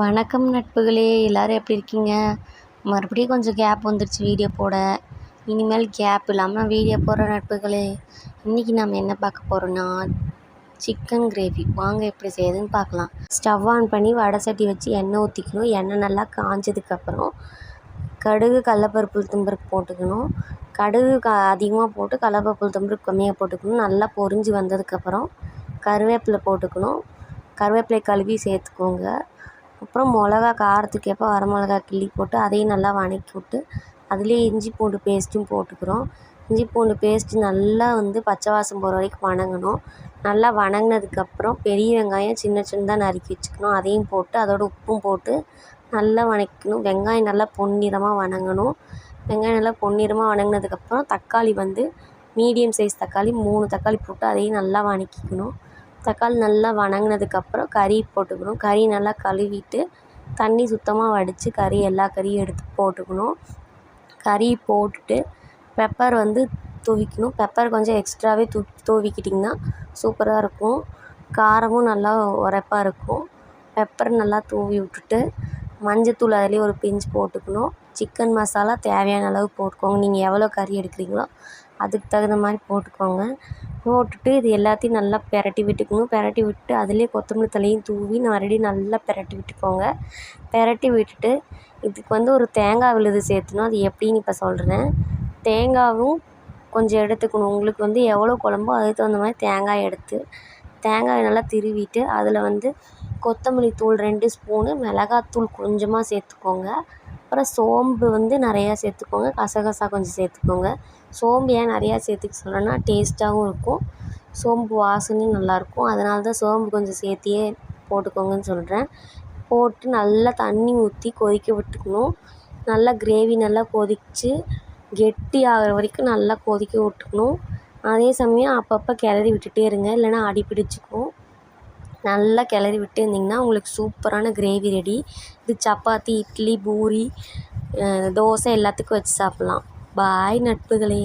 வணக்கம் நட்புகளே எல்லோரும் எப்படி இருக்கீங்க? மறுபடியும் கொஞ்சம் கேப் வந்துடுச்சு வீடியோ போட. இனிமேல் கேப் இல்லாமல் வீடியோ போடுற நட்புகளே. இன்றைக்கி நம்ம என்ன பார்க்க போகிறோன்னா சிக்கன் கிரேவி வாங்க எப்படி செய்யுதுன்னு பார்க்கலாம். ஸ்டவ் ஆன் பண்ணி வடை சட்டி வச்சு எண்ணெய் ஊற்றிக்கணும் எண்ணெய் நல்லா காஞ்சதுக்கப்புறம் கடுகு கடலப்பருப்பு உளுத்தம்பருப்பு போட்டுக்கணும். கடுகு க அதிகமாக போட்டு கடலப்பருப்பு உளுத்தம்பருப்பு கம்மியாக போட்டுக்கணும். நல்லா பொரிஞ்சு வந்ததுக்கப்புறம் கருவேப்பிலை போட்டுக்கணும். கருவேப்பிலை கழுவி சேர்த்துக்கோங்க. அப்புறம் மிளகா காரத்துக்கு ஏற்ப வரமிளகா கிள்ளி போட்டு அதையும் நல்லா வதக்கி விட்டு அதுலேயே இஞ்சி பூண்டு பேஸ்ட்டும் போட்டுக்கிறோம். இஞ்சி பூண்டு பேஸ்ட்டு நல்லா வந்து பச்சை வாசம் போகிற வரைக்கும் வதங்கணும் நல்லா வதங்குனதுக்கப்புறம் பெரிய வெங்காயம் சின்ன சின்னதாக நறுக்கி வச்சுக்கணும். அதையும் போட்டு அதோட உப்பும் போட்டு நல்லா வதக்கணும் வெங்காயம் நல்லா பொன்னிறமாக வதங்கணும் வெங்காயம் நல்லா பொன்னிறமாக வதங்குனதுக்கப்புறம் தக்காளி வந்து மீடியம் சைஸ் தக்காளி மூணு தக்காளி போட்டு அதையும் நல்லா வதக்கிக்கணும் தக்காளி நல்லா வணங்கினதுக்கப்புறம் கறி போட்டுக்கணும். கறி நல்லா கழுவிட்டு தண்ணி சுத்தமாக வடித்து கறி எல்லா கறியும் எடுத்து போட்டுக்கணும். கறி போட்டுட்டு பெப்பர் வந்து தூவிக்கணும். பெப்பர் கொஞ்சம் எக்ஸ்ட்ராவே தூ தூவிக்கிட்டிங்கன்னா சூப்பராக இருக்கும். காரமும் நல்லா உரைப்பா இருக்கும். பெப்பர் நல்லா தூவி விட்டுட்டு மஞ்சத்தூள் அதுலேயே ஒரு பிஞ்ச் போட்டுக்கணும். சிக்கன் மசாலா தேவையான அளவு போட்டுக்கோங்க. நீங்கள் எவ்வளோ கறி எடுக்கிறீங்களோ அதுக்கு தகுந்த மாதிரி போட்டுக்கோங்க. போட்டுட்டு இது எல்லாத்தையும் நல்லா பிரட்டி விட்டுக்கணும். பெரட்டி விட்டு அதிலே கொத்தமல்லி தழையும் தூவி மறுபடியும் நல்லா பிரட்டி விட்டுக்கோங்க. பிரட்டி விட்டுட்டு இதுக்கு வந்து ஒரு தேங்காய் விழுது சேர்த்துணும். அது எப்படின்னு இப்போ சொல்கிறேன் தேங்காயும் கொஞ்சம் எடுத்துக்கணும். உங்களுக்கு வந்து எவ்வளோ குழம்போ அதுக்கு தகுந்த மாதிரி தேங்காய் எடுத்து தேங்காயை நல்லா திருவிட்டு அதில் வந்து கொத்தமல்லி தூள் ரெண்டு ஸ்பூனு மிளகாத்தூள் கொஞ்சமாக சேர்த்துக்கோங்க. அப்புறம் சோம்பு வந்து நிறையா சேர்த்துக்கோங்க. கசகசா கொஞ்சம் சேர்த்துக்கோங்க. சோம்பு ஏன் நிறையா சேர்த்துக்க சொல்கிறேன்னா டேஸ்ட்டாகவும் இருக்கும். சோம்பு வாசனையும் நல்லாயிருக்கும். அதனால தான் சோம்பு கொஞ்சம் சேர்த்தியே போட்டுக்கோங்கன்னு சொல்கிறேன் போட்டு நல்லா தண்ணி ஊற்றி கொதிக்க விட்டுக்கணும். நல்லா கிரேவி நல்லா கொதித்து கெட்டி ஆகிற வரைக்கும் நல்லா கொதிக்க விட்டுக்கணும். அதே சமயம் அப்பப்போ கிளறி விட்டுகிட்டே இருங்க. இல்லைன்னா அடி பிடிச்சிக்கும் நல்லா கிளறி விட்டு இருந்திங்கன்னா உங்களுக்கு சூப்பரான கிரேவி ரெடி இது சப்பாத்தி இட்லி பூரி தோசை எல்லாத்துக்கும் வச்சு சாப்பிட்லாம். பாய் நட்புகளே.